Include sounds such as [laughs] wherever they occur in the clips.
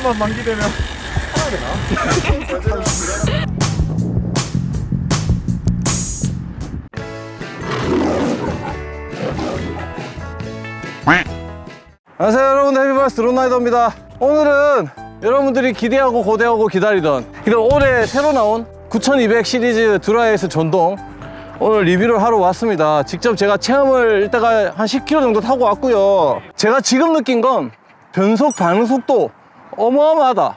조금만 만기되면 안녕하세요 여러분. 헤비버스 론라이더입니다. 오늘은 여러분들이 기대하고 고대하고 기다리던 이런 올해 새로 나온 9200 시리즈 드라이에스 전동 오늘 리뷰를 하러 왔습니다. 직접 제가 체험을 이따가 한 10km 정도 타고 왔고요. 제가 지금 느낀 건 변속 반응 속도 어마어마하다.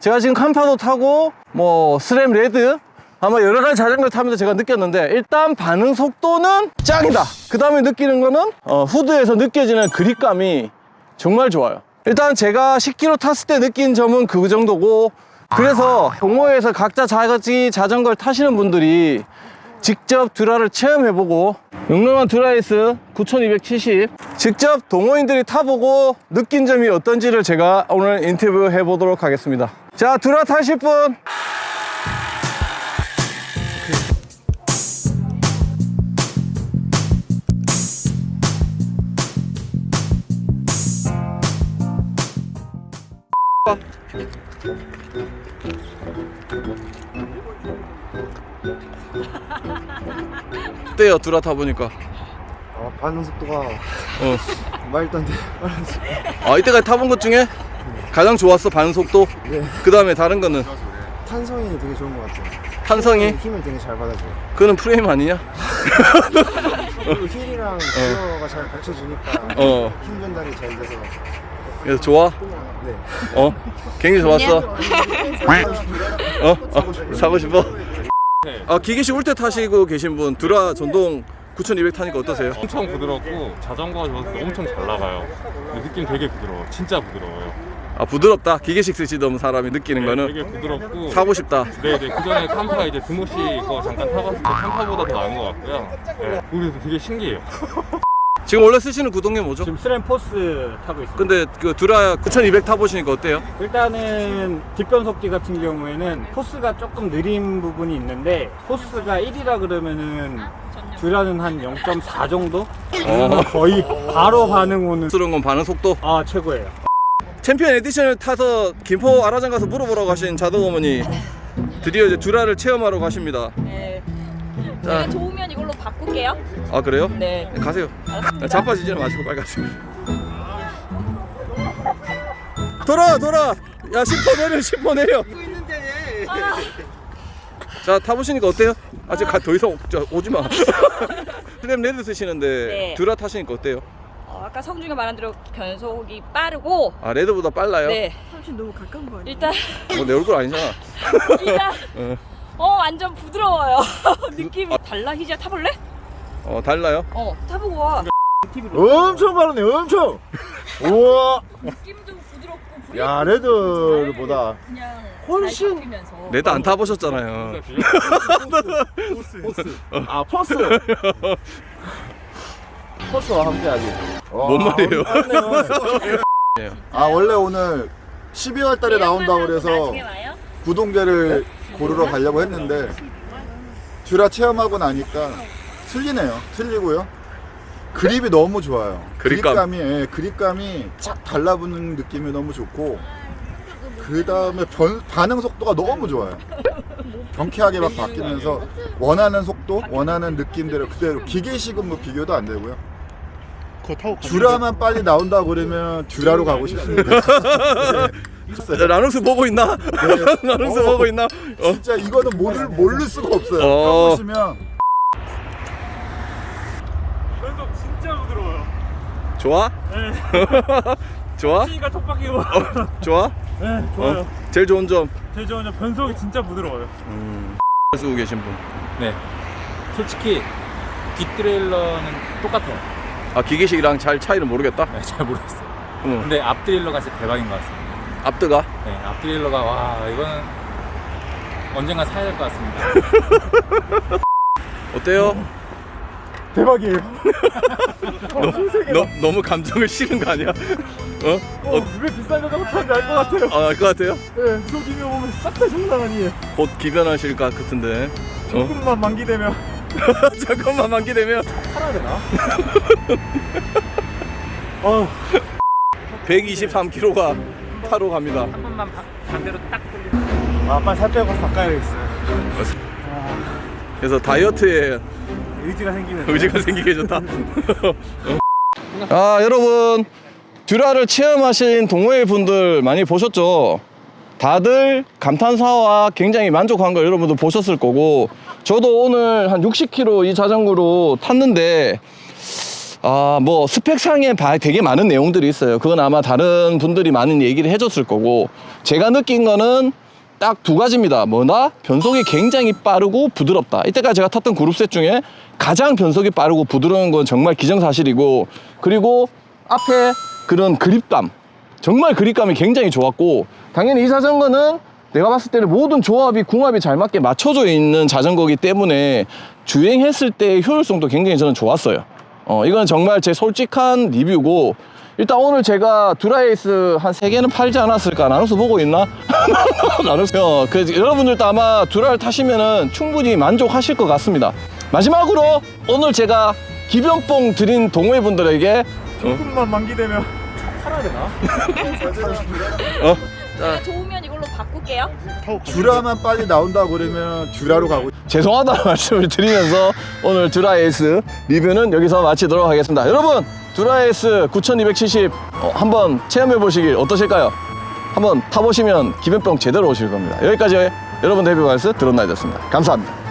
제가 지금 칸파도 타고 뭐 스램 레드 아마 여러 가지 자전거를 타면서 제가 느꼈는데 일단 반응 속도는 짱이다. 그 다음에 느끼는 거는 어, 후드에서 느껴지는 그립감이 정말 좋아요. 일단 제가 10km 탔을 때 느낀 점은 그 정도고 그래서 동호회에서 각자 자기 자전거를 타시는 분들이 직접 드라를 체험해보고 영롱한 드라이스 9270 직접 동호인들이 타보고 느낀 점이 어떤지를 제가 오늘 인터뷰 해 보도록 하겠습니다. 자 드라 타실 분 어때요 드라 타보니까 어, 반응 속도가 어. 말도 안 돼. [laughs] 아 이때까지 타본 것 중에 가장 좋았어 반응 속도 네. 그 다음에 다른 거는 탄성이 되게 좋은 것 같아요. 탄성이 힘을 되게 잘 받아줘요. 그는 프레임 아니냐? 그리고 휠이랑 기어가 잘 받쳐주니까 어 힘 전달이 잘 돼서 그래서 좋아? 네. 어? 굉장히 좋았어? 어? 어? 사고 싶어? 아 기계식 울때 타시고 계신 분 드라 전동 9200 타니까 어떠세요? 엄청 부드럽고 자전거가 좋아서 엄청 잘 나가요. 근데 느낌 되게 부드러워. 진짜 부드러워요. 아 부드럽다 기계식 쓰시던 사람이 느끼는 네, 거는 되게 부드럽고 사고 싶다 네네 그 전에 캄파 이제 드모 씨거 잠깐 타봤을 때 캄파보다 더 나은 것 같고요. 네. 그래서 되게 신기해요. 지금 원래 쓰시는 구동계 뭐죠? 지금 스램 포스 타고 있습니다. 근데 그 드라 9200 타보시니까 어때요? 일단은 뒷변속기 같은 경우에는 포스가 조금 느린 부분이 있는데 포스가 1이라 그러면은 듀라는 한 0.4 정도? 그러면 거의 바로 반응 오는 스러운 건 반응 속도 아 최고예요. 챔피언 에디션을 타서 김포 아라장 가서 물어보러 가신 자동 어머니 드디어 이제 드라를 체험하러 가십니다 네. 자. 제가 좋으면 이걸로 바꿀게요. 아 그래요? 네. 네, 가세요 자빠지지는 마시고 빨리 가세요 돌아 돌아 야 10호 내려 10호 내려 자 타보시니까 어때요? 아직 가- 더 이상 저, 오지 마 플램 [laughs] 레드 쓰시는데 네. 드라 타시니까 어때요? 어, 아까 성중이 말한 대로 변속이 빠르고 아 레드보다 빨라요? 네. 사실 너무 가까운 거 아니야? 일단 뭐내 얼굴 아니잖아 [laughs] 일단 어. 어 완전 부드러워요. [laughs] 느낌이 달라 희지야 타볼래? 어 달라요? 어 타보고 와. [laughs] 엄청 빠르네, 엄청. 우와. 느낌도 부드럽고 브레이크 야 레드보다 그냥 훨씬- 면서 레드 안 타보셨잖아요 아 포스. 포스와 함께하기. 뭔 말이에요? [laughs] 아 원래 오늘 12월 달에 나온다고 그래서? 구동계를 고르러 가려고 했는데 듀라 체험하고 나니까 틀리네요. 틀리고요. 그립이 너무 좋아요. 그립감. 그립감이 예, 그립감이 쫙 달라붙는 느낌이 너무 좋고 그 다음에 반응 속도가 너무 좋아요. 경쾌하게 막 바뀌면서 원하는 속도, 원하는 느낌대로 그대로 기계식은 뭐 비교도 안 되고요. 듀라만 빨리 나온다 그러면 듀라로 가고 싶습니다. [laughs] 야, 라노스 보고 있나? [laughs] 라노스 어. 보고 있나? 어? 진짜 이거는 모를 모를 수가 없어요. 어. 보시면 변속 진짜 부드러워요. 좋아? [laughs] 좋아? 키가 톡박이고. 좋아? 네 어? 제일 좋은 점 제일 좋은 점 변속이 진짜 부드러워요. 쓰고 계신 분. 네. 솔직히 뒷트레일러는 똑같아요. 아 기계식이랑 잘 차이를 모르겠다. 네, 잘 모르겠어요. 응. 근데 앞트레일러가 진짜 대박인 것 같습니다. 앞드가 네, 앞트레일러가 와 이거는 언젠가 사야 될 것 같습니다. [laughs] 어때요? 대박이에요. 너, 너무 감정을 실은 거 아니야? 어? 어? 왜 비싼 여자가 타는지 알 것 같아요. 아, 알 것 같아요? 네, 저 비면 보면 싹 다 장난 아니에요. 곧 기변하실 것 같은데. 어? 조금만 만기되면 [laughs] 잠깐만 만기되면 살아야 되나? [laughs] 어, 123kg가 타러 갑니다. 한 번만 바- 반대로 딱 돌리고 아 빨리 살 빼고 바꿔야겠어요 그래서 다이어트에 의지가 생기는 의지가 생기게 좋다. [laughs] 아 여러분 듀라를 체험하신 동호회 분들 많이 보셨죠? 다들 감탄사와 굉장히 만족한 걸 여러분들 보셨을 거고 저도 오늘 한 60km 이 자전거로 탔는데 아 뭐 스펙상에 봐- 되게 많은 내용들이 있어요. 그건 아마 다른 분들이 많은 얘기를 해줬을 거고 제가 느낀 거는 딱 두 가지입니다. 뭐나 변속이 굉장히 빠르고 부드럽다. 이때까지 제가 탔던 그룹셋 중에 가장 변속이 빠르고 부드러운 건 정말 기정사실이고 그리고 앞에 그런 그립감 정말 그립감이 굉장히 좋았고 당연히 이 자전거는 내가 봤을 때는 모든 조합이 궁합이 잘 맞게 맞춰져 있는 자전거기 때문에 주행했을 때의 효율성도 굉장히 저는 좋았어요. 어, 이건 정말 제 솔직한 리뷰고 일단 오늘 제가 드라이스 한 세개는 팔지 않았을까? 나눠서 보고 있나? [laughs] 나눠서 어, 그 여러분들도 아마 드라이를 타시면은 충분히 만족하실 것 같습니다. 마지막으로 오늘 제가 기변뽕 드린 동호회분들에게 조금만 만기되면 제가 좋으면 이걸로 바 꿀게요. 듀라만 빨리 나온다 그러면 듀라로 가고 죄송하다는 [laughs] 말씀을 드리면서 오늘 드라이에이스 리뷰는 여기서 마치도록 하겠습니다. 여러분, 드라이에이스 9270 어, 한번 체험해 보시길 어떠실까요? 한번 타보시면 기변병 제대로 오실 겁니다. 여기까지 여러분 데뷔 발스 드론나이였습니다. 감사합니다.